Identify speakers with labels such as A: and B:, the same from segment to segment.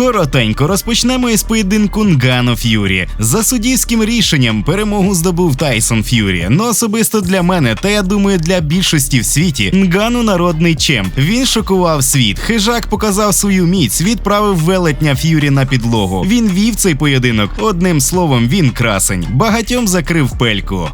A: Коротенько розпочнемо із поєдинку Нгану Ф'юрі. За суддівським рішенням перемогу здобув Тайсон Ф'юрі. Ну особисто для мене, та я думаю, для більшості в світі Нгану народний чемп. Він шокував світ. Хижак показав свою міць, відправив велетня Ф'юрі на підлогу. Він вів цей поєдинок. Одним словом, він красень. Багатьом закрив пельку.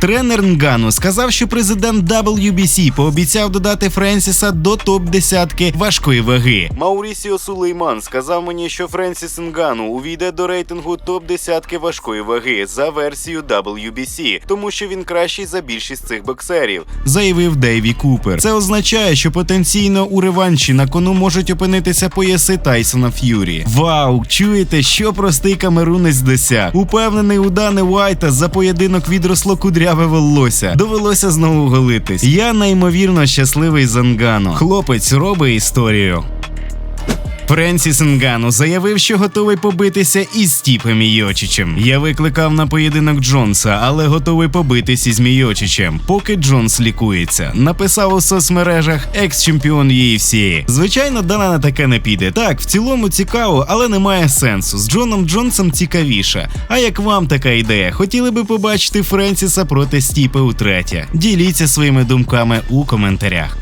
A: Тренер Нгану сказав, що президент WBC пообіцяв додати Френсіса до топ десятки важкої ваги. Маурісіо Сулейман сказав мені, що Френсіс Нгану увійде до рейтингу топ десятки важкої ваги за версією WBC, тому що він кращий за більшість цих боксерів, заявив Дейві Купер. Це означає, що потенційно у реванші на кону можуть опинитися пояси Тайсона Ф'юрі. Вау, чуєте, що простий камерунець досяг? Упевнений у Дани Уайта за поєдинок відросло кудряве волосся. Довелося знову голитись. Я неймовірно щасливий Зангано. Хлопець робить історію. Френсіс Нгану заявив, що готовий побитися із Стіпом Мійочичем. Я викликав на поєдинок Джонса, але готовий побитись із Мійочичем, поки Джонс лікується. Написав у соцмережах екс-чемпіон UFC. Звичайно, Дана на таке не піде. Так, в цілому цікаво, але немає сенсу. З Джоном Джонсом цікавіше. А як вам така ідея? Хотіли би побачити Френсіса проти Стіпа утретє? Діліться своїми думками у коментарях.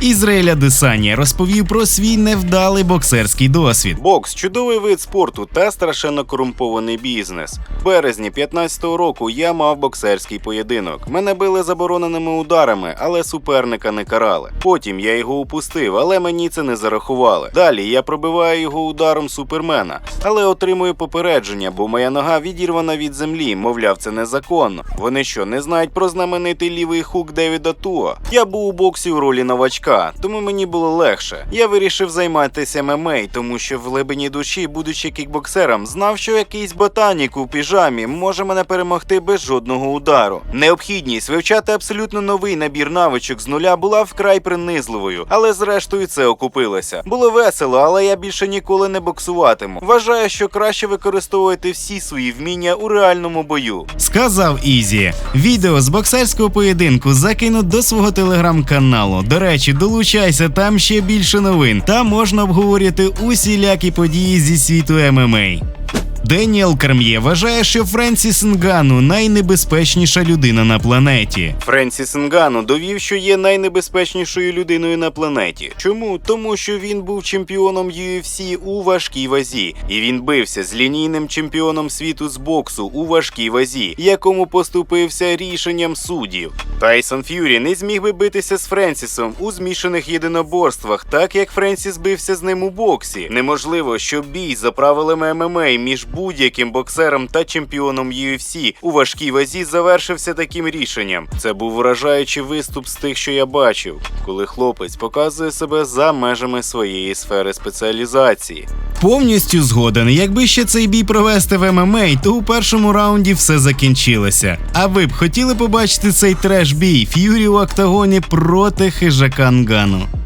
A: Ізраїля Десанія розповів про свій невдалий боксерський досвід. Бокс чудовий вид спорту та страшенно корумпований бізнес. В березні 15-го року я мав боксерський поєдинок. Мене били забороненими ударами, але суперника не карали. Потім я його упустив, але мені це не зарахували. Далі я пробиваю його ударом супермена, але отримую попередження, бо моя нога відірвана від землі. Мовляв, це незаконно. Вони що не знають про знаменитий лівий хук Девіда Туа? Я був у боксі в ролі новачка тому мені було легше. Я вирішив займатися ММА, тому що в глибині душі, будучи кікбоксером, знав, що якийсь ботанік у піжамі може мене перемогти без жодного удару. Необхідність вивчати абсолютно новий набір навичок з нуля була вкрай принизливою, але зрештою це окупилося. Було весело, але я більше ніколи не боксуватиму. Вважаю, що краще використовувати всі свої вміння у реальному бою. Сказав Ізі. Відео з боксерського поєдинку закинуть до свого телеграм-каналу. До речі, долучайся, там ще більше новин. Там можна обговорити усілякі події зі світу ММА. Деніел Карм'є вважає, що Френсіс Нгану найнебезпечніша людина на планеті. Френсіс Нгану довів, що є найнебезпечнішою людиною на планеті. Чому? Тому що він був чемпіоном UFC у важкій вазі, і він бився з лінійним чемпіоном світу з боксу у важкій вазі, якому поступився рішенням суддів. Тайсон Ф'юрі не зміг би битися з Френсісом у змішаних єдиноборствах, так як Френсіс бився з ним у боксі. Неможливо, щоб бій за правилами ММА між будь-яким боксером та чемпіоном UFC у важкій вазі завершився таким рішенням. Це був вражаючий виступ з тих, що я бачив, коли хлопець показує себе за межами своєї сфери спеціалізації. Повністю згоден. Якби ще цей бій провести в ММА, то у першому раунді все закінчилося. А ви б хотіли побачити цей треш-бій Ф'юрі у октагоні проти хижака Нгану?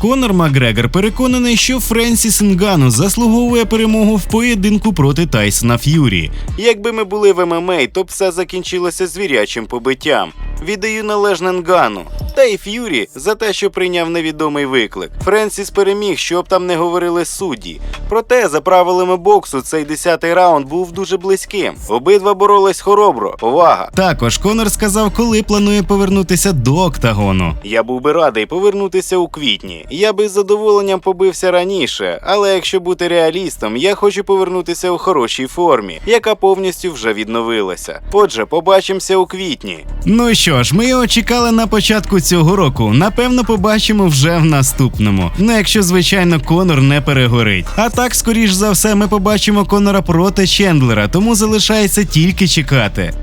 A: Конор Макгрегор переконаний, що Френсіс Нгану заслуговує перемогу в поєдинку проти Тайсона Ф'юрі. Якби ми були в ММА, то б все закінчилося звірячим побиттям. Віддаю належне Нгану. Та й Ф'юрі за те, що прийняв невідомий виклик. Френсіс переміг, щоб там не говорили судді. Проте, за правилами боксу, цей десятий раунд був дуже близьким. Обидва боролись хоробро. Повага. Також Конор сказав, коли планує повернутися до октагону. Я був би радий повернутися у квітні. Я би з задоволенням побився раніше, але якщо бути реалістом, я хочу повернутися у хорошій формі, яка повністю вже відновилася. Отже, побачимося у квітні. Ну що ж, ми його чекали на початку цього року. Напевно, побачимо вже в наступному. Ну, якщо звичайно Конор не перегорить. А так, скоріш за все, ми побачимо Конора проти Чендлера, тому залишається тільки чекати.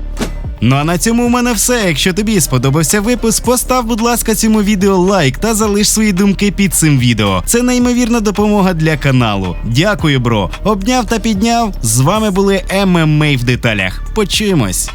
A: Ну а на цьому у мене все. Якщо тобі сподобався випуск, постав, будь ласка, цьому відео лайк та залиш свої думки під цим відео. Це неймовірна допомога для каналу. Дякую, бро. Обняв та підняв. З вами були ММА в деталях. Почуємось.